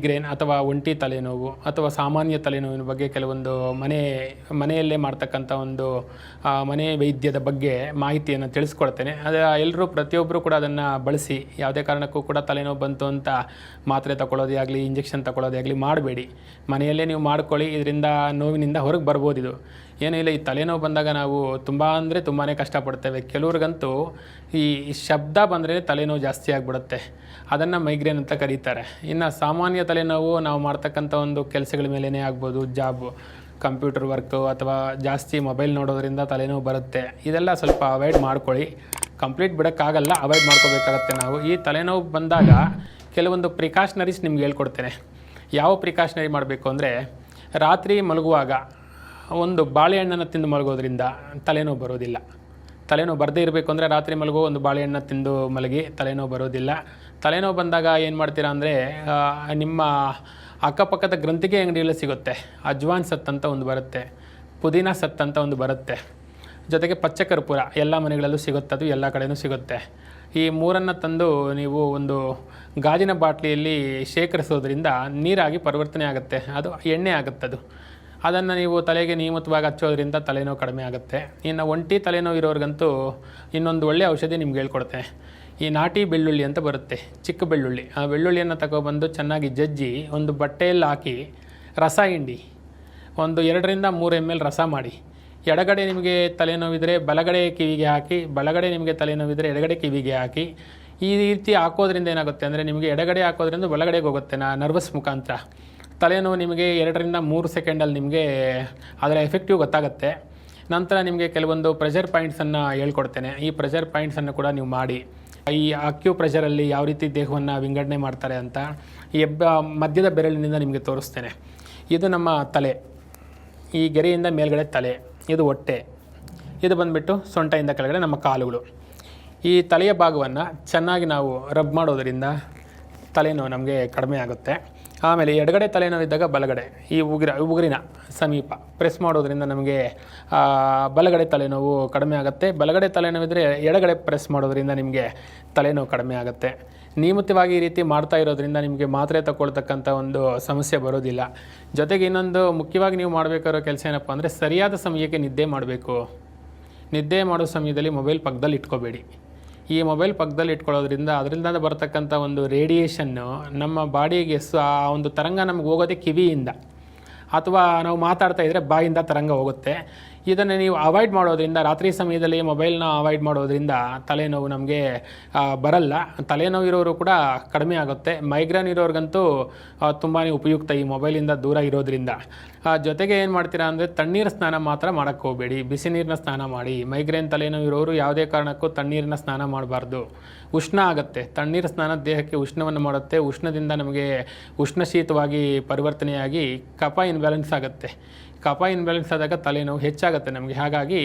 Migraine ಅಥವಾ ಒಂಟಿ ತಲೆನೋವು ಅಥವಾ ಸಾಮಾನ್ಯ ತಲೆನೋವಿನ ಬಗ್ಗೆ ಕೆಲವೊಂದು ಮನೆ, ಮನೆಯಲ್ಲೇ ಮಾಡ್ತಕ್ಕಂಥ ಒಂದು ಮನೆ ವೈದ್ಯದ ಬಗ್ಗೆ ಮಾಹಿತಿಯನ್ನು ತಿಳಿಸ್ಕೊಡ್ತೇನೆ. ಅದೇ ಎಲ್ಲರೂ ಪ್ರತಿಯೊಬ್ಬರು ಕೂಡ ಅದನ್ನು ಬಳಸಿ, ಯಾವುದೇ ಕಾರಣಕ್ಕೂ ಕೂಡ ತಲೆನೋವು ಬಂತು ಅಂತ ಮಾತ್ರೆ ತಗೊಳ್ಳೋದೇ ಆಗಲಿ ಇಂಜೆಕ್ಷನ್ ತಗೊಳ್ಳೋದೇ ಆಗಲಿ ಮಾಡಬೇಡಿ. ಮನೆಯಲ್ಲೇ ನೀವು ಮಾಡ್ಕೊಳ್ಳಿ, ಇದರಿಂದ ನೋವಿನಿಂದ ಹೊರಗೆ ಬರ್ಬೋದಿದು. ಏನೂ ಇಲ್ಲ, ಈ ತಲೆನೋವು ಬಂದಾಗ ನಾವು ತುಂಬ ಅಂದರೆ ತುಂಬಾ ಕಷ್ಟಪಡ್ತೇವೆ. ಕೆಲವ್ರಿಗಂತೂ ಈ ಶಬ್ದ ಬಂದರೆ ತಲೆನೋವು ಜಾಸ್ತಿ ಆಗಿಬಿಡುತ್ತೆ. ಅದನ್ನು ಮೈಗ್ರೇನ್ ಅಂತ ಕರೀತಾರೆ. ಇನ್ನು ಸಾಮಾನ್ಯ ತಲೆನೋವು ನಾವು ಮಾಡ್ತಕ್ಕಂಥ ಒಂದು ಕೆಲಸಗಳ ಮೇಲೇ ಆಗ್ಬೋದು. ಜಾಬು, ಕಂಪ್ಯೂಟರ್ ವರ್ಕು ಅಥವಾ ಜಾಸ್ತಿ ಮೊಬೈಲ್ ನೋಡೋದ್ರಿಂದ ತಲೆನೋವು ಬರುತ್ತೆ. ಇದೆಲ್ಲ ಸ್ವಲ್ಪ ಅವಾಯ್ಡ್ ಮಾಡ್ಕೊಳ್ಳಿ. ಕಂಪ್ಲೀಟ್ ಬಿಡೋಕ್ಕಾಗಲ್ಲ ಅವಾಯ್ಡ್ ಮಾಡ್ಕೋಬೇಕಾಗತ್ತೆ ನಾವು. ಈ ತಲೆನೋವು ಬಂದಾಗ ಕೆಲವೊಂದು ಪ್ರಿಕಾಷ್ನರೀಸ್ ನಿಮ್ಗೆ ಹೇಳ್ಕೊಡ್ತೇನೆ. ಯಾವ ಪ್ರಿಕಾಷ್ನರಿ ಮಾಡಬೇಕು ಅಂದರೆ, ರಾತ್ರಿ ಮಲಗುವಾಗ ಒಂದು ಬಾಳೆಹಣ್ಣನ್ನು ತಿಂದು ಮಲಗೋದ್ರಿಂದ ತಲೆನೋವು ಬರೋದಿಲ್ಲ. ತಲೆನೋವು ಬರದೇ ಇರಬೇಕು ಅಂದರೆ ರಾತ್ರಿ ಮಲಗೋ ಒಂದು ಬಾಳೆಹಣ್ಣು ತಿಂದು ಮಲಗಿ ತಲೆನೋವು ಬರೋದಿಲ್ಲ. ತಲೆನೋವು ಬಂದಾಗ ಏನು ಮಾಡ್ತೀರಾ ಅಂದರೆ ನಿಮ್ಮ ಅಕ್ಕಪಕ್ಕದ ಗ್ರಂಥಿಗೆ ಅಂಗಡಿಯಲ್ಲಿ ಸಿಗುತ್ತೆ. ಅಜ್ವಾನ್ ಸತ್ ಅಂತ ಒಂದು ಬರುತ್ತೆ, ಪುದೀನ ಸತ್ ಅಂತ ಒಂದು ಬರುತ್ತೆ. ಜೊತೆಗೆ ಪಚ್ಚ ಕರ್ಪೂರ ಎಲ್ಲ ಮನೆಗಳಲ್ಲೂ ಸಿಗುತ್ತೆ, ಅದು ಎಲ್ಲ ಕಡೆಯೂ ಸಿಗುತ್ತೆ. ಈ ಮೂರನ್ನು ತಂದು ನೀವು ಒಂದು ಗಾಜಿನ ಬಾಟ್ಲಿಯಲ್ಲಿ ಶೇಖರಿಸೋದ್ರಿಂದ ನೀರಾಗಿ ಪರಿವರ್ತನೆ ಆಗುತ್ತೆ, ಅದು ಎಣ್ಣೆ ಆಗುತ್ತೆ ಅದು ಅದನ್ನು ನೀವು ತಲೆಗೆ ನಿಯಮಿತವಾಗಿ ಹಚ್ಚೋದ್ರಿಂದ ತಲೆನೋವು ಕಡಿಮೆ ಆಗುತ್ತೆ. ಇನ್ನು ಒಂಟಿ ತಲೆನೋವು ಇರೋರಿಗಂತೂ ಇನ್ನೊಂದು ಒಳ್ಳೆಯ ಔಷಧಿ ನಿಮ್ಗೆ ಹೇಳ್ಕೊಡುತ್ತೆ ಈ ನಾಟಿ ಬೆಳ್ಳುಳ್ಳಿ ಅಂತ ಬರುತ್ತೆ, ಚಿಕ್ಕ ಬೆಳ್ಳುಳ್ಳಿ. ಆ ಬೆಳ್ಳುಳ್ಳಿಯನ್ನು ತಗೊಬಂದು ಚೆನ್ನಾಗಿ ಜಜ್ಜಿ ಒಂದು ಬಟ್ಟೆಯಲ್ಲಿ ಹಾಕಿ ರಸ ಹಿಂಡಿ, ಒಂದು ಎರಡರಿಂದ ಮೂರು ಎಂ ಎಲ್ ರಸ ಮಾಡಿ. ಎಡಗಡೆ ನಿಮಗೆ ತಲೆನೋವಿದ್ರೆ ಬಲಗಡೆ ಕಿವಿಗೆ ಹಾಕಿ, ಬಲಗಡೆ ನಿಮಗೆ ತಲೆನೋವಿದ್ರೆ ಎಡಗಡೆ ಕಿವಿಗೆ ಹಾಕಿ. ಈ ರೀತಿ ಹಾಕೋದ್ರಿಂದ ಏನಾಗುತ್ತೆ ಅಂದರೆ ನಿಮಗೆ ಎಡಗಡೆ ಹಾಕೋದ್ರಿಂದ ಬಲಗಡೆಗೆ ಹೋಗುತ್ತೆ ನಾ ನರ್ವಸ್ ಮುಖಾಂತರ. ತಲೆನೋವು ನಿಮಗೆ ಎರಡರಿಂದ ಮೂರು ಸೆಕೆಂಡಲ್ಲಿ ನಿಮಗೆ ಅದರ ಎಫೆಕ್ಟಿವ್ ಗೊತ್ತಾಗುತ್ತೆ. ನಂತರ ನಿಮಗೆ ಕೆಲವೊಂದು ಪ್ರೆಷರ್ ಪಾಯಿಂಟ್ಸನ್ನು ಹೇಳ್ಕೊಡ್ತೇನೆ. ಈ ಪ್ರೆಷರ್ ಪಾಯಿಂಟ್ಸನ್ನು ಕೂಡ ನೀವು ಮಾಡಿ. ಈ ಅಕ್ಯೂ ಪ್ರೆಷರಲ್ಲಿ ಯಾವ ರೀತಿ ದೇಹವನ್ನು ವಿಂಗಡಣೆ ಮಾಡ್ತಾರೆ ಅಂತ ಈ ಹೆಬ್ಬ ಮಧ್ಯದ ಬೆರಳಿನಿಂದ ನಿಮಗೆ ತೋರಿಸ್ತೇನೆ. ಇದು ನಮ್ಮ ತಲೆ. ಈ ಗೆರೆಯಿಂದ ಮೇಲ್ಗಡೆ ತಲೆ. ಇದು ಹೊಟ್ಟೆ. ಇದು ಬಂದುಬಿಟ್ಟು ಸೊಂಟೆಯಿಂದ ಕೆಳಗಡೆ ನಮ್ಮ ಕಾಲುಗಳು. ಈ ತಲೆಯ ಭಾಗವನ್ನು ಚೆನ್ನಾಗಿ ನಾವು ರಬ್ ಮಾಡೋದರಿಂದ ತಲೆನೋವು ನಮಗೆ ಕಡಿಮೆ ಆಗುತ್ತೆ. ಆಮೇಲೆ ಎಡಗಡೆ ತಲೆನೋವಿದ್ದಾಗ ಬಲಗಡೆ, ಈ ಉಗುರ, ಉಗುರಿನ ಸಮೀಪ ಪ್ರೆಸ್ ಮಾಡೋದ್ರಿಂದ ನಮಗೆ ಬಲಗಡೆ ತಲೆನೋವು ಕಡಿಮೆ ಆಗುತ್ತೆ. ಬಲಗಡೆ ತಲೆನೋವಿದ್ರೆ ಎಡಗಡೆ ಪ್ರೆಸ್ ಮಾಡೋದ್ರಿಂದ ನಿಮಗೆ ತಲೆನೋವು ಕಡಿಮೆ ಆಗುತ್ತೆ. ನಿಯಮಿತವಾಗಿ ಈ ರೀತಿ ಮಾಡ್ತಾ ಇರೋದ್ರಿಂದ ನಿಮಗೆ ಮಾತ್ರೆ ತಗೊಳ್ತಕ್ಕಂಥ ಒಂದು ಸಮಸ್ಯೆ ಬರೋದಿಲ್ಲ. ಜೊತೆಗೆ ಇನ್ನೊಂದು ಮುಖ್ಯವಾಗಿ ನೀವು ಮಾಡಬೇಕಾಗಿರೋ ಕೆಲಸ ಏನಪ್ಪ ಅಂದರೆ ಸರಿಯಾದ ಸಮಯಕ್ಕೆ ನಿದ್ದೆ ಮಾಡಬೇಕು. ನಿದ್ದೆ ಮಾಡೋ ಸಮಯದಲ್ಲಿ ಮೊಬೈಲ್ ಪಕ್ಕದಲ್ಲಿ ಇಟ್ಕೋಬೇಡಿ. ಈ ಮೊಬೈಲ್ ಪಕ್ಕದಲ್ಲಿ ಇಟ್ಕೊಳ್ಳೋದ್ರಿಂದ ಅದರಿಂದ ಬರತಕ್ಕಂಥ ಒಂದು ರೇಡಿಯೇಷನ್ನು ನಮ್ಮ ಬಾಡಿಗೆ ಸ, ಆ ಒಂದು ತರಂಗ ನಮ್ಗೆ ಹೋಗೋದೇ ಕಿವಿಯಿಂದ. ಅಥವಾ ನಾವು ಮಾತಾಡ್ತಾ ಇದ್ದರೆ ಬಾಯಿಂದ ತರಂಗ ಹೋಗುತ್ತೆ. ಇದನ್ನು ನೀವು ಅವಾಯ್ಡ್ ಮಾಡೋದ್ರಿಂದ, ರಾತ್ರಿ ಸಮಯದಲ್ಲಿ ಮೊಬೈಲ್ನ ಅವಾಯ್ಡ್ ಮಾಡೋದ್ರಿಂದ ತಲೆನೋವು ನಮಗೆ ಬರಲ್ಲ. ತಲೆನೋವು ಇರೋರು ಕೂಡ ಕಡಿಮೆ ಆಗುತ್ತೆ. ಮೈಗ್ರೇನ್ ಇರೋರಿಗಂತೂ ತುಂಬಾ ಉಪಯುಕ್ತ ಈ ಮೊಬೈಲಿಂದ ದೂರ ಇರೋದ್ರಿಂದ. ಜೊತೆಗೆ ಏನು ಮಾಡ್ತೀರಾ ಅಂದರೆ, ತಣ್ಣೀರು ಸ್ನಾನ ಮಾತ್ರ ಮಾಡೋಕ್ಕೆ ಹೋಗಬೇಡಿ. ಬಿಸಿ ನೀರಿನ ಸ್ನಾನ ಮಾಡಿ. ಮೈಗ್ರೇನ್ ತಲೆನೋವು ಇರೋರು ಯಾವುದೇ ಕಾರಣಕ್ಕೂ ತಣ್ಣೀರಿನ ಸ್ನಾನ ಮಾಡಬಾರ್ದು. ಉಷ್ಣ ಆಗುತ್ತೆ. ತಣ್ಣೀರು ಸ್ನಾನ ದೇಹಕ್ಕೆ ಉಷ್ಣವನ್ನು ಮಾಡುತ್ತೆ. ಉಷ್ಣದಿಂದ ನಮಗೆ ಉಷ್ಣಶೀತವಾಗಿ ಪರಿವರ್ತನೆಯಾಗಿ ಕಫ ಇನ್ಬ್ಯಾಲೆನ್ಸ್ ಆಗುತ್ತೆ. ಕಫ ಇನ್ಬ್ಯಾಲೆನ್ಸ್ ಆದಾಗ ತಲೆನೋವು ಹೆಚ್ಚಾಗುತ್ತೆ ನಮಗೆ. ಹಾಗಾಗಿ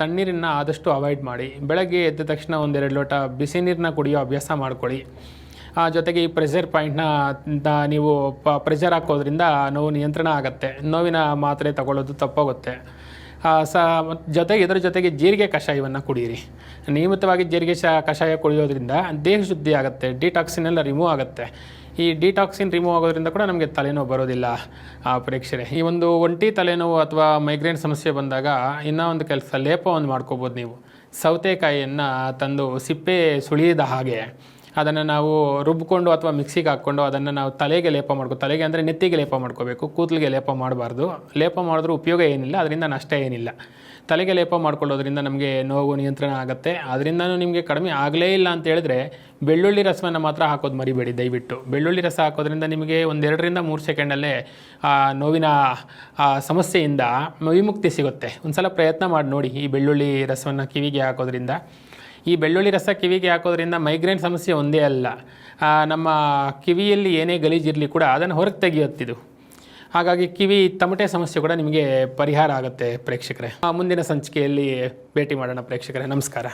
ತಣ್ಣೀರನ್ನು ಆದಷ್ಟು ಅವಾಯ್ಡ್ ಮಾಡಿ. ಬೆಳಗ್ಗೆ ಎದ್ದ ತಕ್ಷಣ ಒಂದೆರಡು ಲೋಟ ಬಿಸಿ ನೀರನ್ನ ಕುಡಿಯೋ ಅಭ್ಯಾಸ ಮಾಡ್ಕೊಳ್ಳಿ. ಜೊತೆಗೆ ಈ ಪ್ರೆಷರ್ ಪಾಯಿಂಟ್ನ ನೀವು ಪ ಪ್ರೆಷರ್ ಹಾಕೋದ್ರಿಂದ ನೋವು ನಿಯಂತ್ರಣ ಆಗುತ್ತೆ. ನೋವಿನ ಮಾತ್ರೆ ತಗೊಳ್ಳೋದು ತಪ್ಪೋಗುತ್ತೆ. ಸ, ಜೊತೆಗೆ ಇದರ ಜೊತೆಗೆ ಜೀರಿಗೆ ಕಷಾಯವನ್ನು ಕುಡಿಯಿರಿ ನಿಯಮಿತವಾಗಿ ಜೀರಿಗೆ ಶ, ಕಷಾಯ ಕುಡಿಯೋದ್ರಿಂದ ದೇಹ ಶುದ್ಧಿ ಆಗುತ್ತೆ ಡಿಟಾಕ್ಸಿನ್ ಎಲ್ಲ ರಿಮೂವ್ ಆಗುತ್ತೆ. ಈ ಡಿಟಾಕ್ಸಿನ್ ರಿಮೂವ್ ಆಗೋದ್ರಿಂದ ಕೂಡ ನಮಗೆ ತಲೆನೋವು ಬರೋದಿಲ್ಲ ಆ ಪ್ರೇಕ್ಷರೆ ಈ ಒಂದು ಒಂಟಿ ತಲೆನೋವು ಅಥವಾ ಮೈಗ್ರೇನ್ ಸಮಸ್ಯೆ ಬಂದಾಗ ಇನ್ನೂ ಒಂದು ಕೆಲಸ ಲೇಪವನ್ನು ಮಾಡ್ಕೋಬೋದು ನೀವು. ಸೌತೆಕಾಯಿಯನ್ನು ತಂದು ಸಿಪ್ಪೆ ಸುಳಿಯದ ಹಾಗೆ ಅದನ್ನು ನಾವು ರುಬ್ಬಿಕೊಂಡು ಅಥವಾ ಮಿಕ್ಸಿಗೆ ಹಾಕ್ಕೊಂಡು ಅದನ್ನು ನಾವು ತಲೆಗೆ ಲೇಪ ಮಾಡ್ಕೊ, ತಲೆಗೆ ಅಂದರೆ ನೆತ್ತಿಗೆ ಲೇಪ ಮಾಡ್ಕೋಬೇಕು, ಕೂದಲಿಗೆ ಲೇಪ ಮಾಡಬಾರ್ದು. ಲೇಪ ಮಾಡಿದ್ರೂ ಉಪಯೋಗ ಏನಿಲ್ಲ, ಅದರಿಂದ ನಷ್ಟ ಏನಿಲ್ಲ. ತಲೆಗೆ ಲೇಪ ಮಾಡ್ಕೊಳ್ಳೋದ್ರಿಂದ ನಮಗೆ ನೋವು ನಿಯಂತ್ರಣ ಆಗುತ್ತೆ. ಅದರಿಂದನೂ ನಿಮಗೆ ಕಡಿಮೆ ಆಗಲೇ ಇಲ್ಲ ಅಂತ ಹೇಳಿದ್ರೆ ಬೆಳ್ಳುಳ್ಳಿ ರಸವನ್ನು ಮಾತ್ರ ಹಾಕೋದು ಮರಿಬೇಡಿ, ದಯವಿಟ್ಟು. ಬೆಳ್ಳುಳ್ಳಿ ರಸ ಹಾಕೋದ್ರಿಂದ ನಿಮಗೆ ಒಂದೆರಡರಿಂದ ಮೂರು ಸೆಕೆಂಡಲ್ಲೇ ಆ ನೋವಿನ ಸಮಸ್ಯೆಯಿಂದ ವಿಮುಕ್ತಿ ಸಿಗುತ್ತೆ. ಒಂದ್ಸಲ ಪ್ರಯತ್ನ ಮಾಡಿ ನೋಡಿ ಈ ಬೆಳ್ಳುಳ್ಳಿ ರಸವನ್ನು ಕಿವಿಗೆ ಹಾಕೋದ್ರಿಂದ. ಈ ಬೆಳ್ಳುಳ್ಳಿ ರಸ ಕಿವಿಗೆ ಹಾಕೋದ್ರಿಂದ ಮೈಗ್ರೇನ್ ಸಮಸ್ಯೆ ಒಂದೇ ಅಲ್ಲ. ನಮ್ಮ ಕಿವಿಯಲ್ಲಿ ಏನೇ ಗಲೀಜಿರಲಿ ಕೂಡ ಅದನ್ನು ಹೊರಗೆ ತೆಗೆಯುತ್ತಿದು ಹಾಗಾಗಿ ಕಿವಿ ತಮಟೆ ಸಮಸ್ಯೆ ಕೂಡ ನಿಮಗೆ ಪರಿಹಾರ ಆಗುತ್ತೆ ಪ್ರೇಕ್ಷಕರೇ. ಮುಂದಿನ ಸಂಚಿಕೆಯಲ್ಲಿ ಭೇಟಿ ಮಾಡೋಣ ಪ್ರೇಕ್ಷಕರೇ. ನಮಸ್ಕಾರ.